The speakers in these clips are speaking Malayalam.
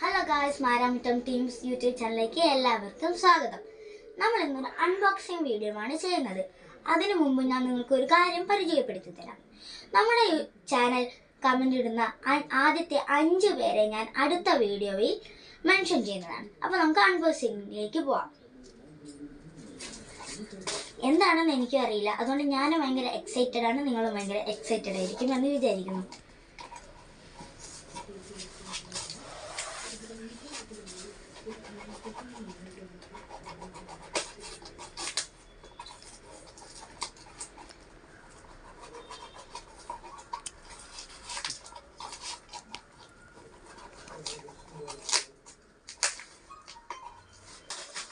Hello guys Maramittam teams YouTube ചാനലിലേക്ക് എല്ലാവർക്കും സ്വാഗതം. നമ്മൾ ഇന്നൊരു അൺബോക്സിംഗ് വീഡിയോ ആണ് ചെയ്യുന്നത്. അതിനു മുമ്പ് ഞാൻ നിങ്ങൾക്ക് ഒരു കാര്യം പരിചയപ്പെടുത്തി തരാം. നമ്മുടെ ചാനൽ കമന്റ് ഇടുന്ന ആദ്യത്തെ അഞ്ച് പേരെ ഞാൻ അടുത്ത വീഡിയോയിൽ മെൻഷൻ ചെയ്യുന്നതാണ്. അപ്പോൾ നമുക്ക് അൺബോക്സിംഗിലേക്ക് പോവാം. എന്താണെന്ന് എനിക്കും അറിയില്ല അതുകൊണ്ട് ഞാനും ഭയങ്കര എക്സൈറ്റഡ് ആണ്. നിങ്ങളും ഭയങ്കര എക്സൈറ്റഡ് ആയിരിക്കും എന്ന് വിചാരിക്കുന്നു.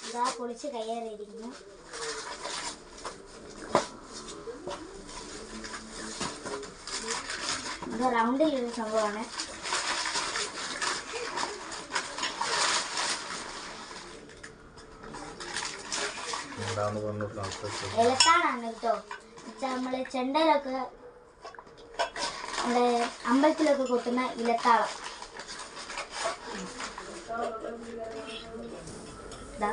இதாக பிடிச்சி கையாறு இடிக்கணும் ரவுண்டில் இருந்து சம்பவானே എന്താന്ന് പറഞ്ഞു ട്രാൻസ്ലേഷൻ ഇലത്താണാണ് കേട്ടോ. നമ്മൾ ചെണ്ടയിലൊക്കെ നമ്മുടെ അമ്പലത്തിലൊക്കെ കൊട്ടുന്ന ഇലത്താളം. ഇതാ.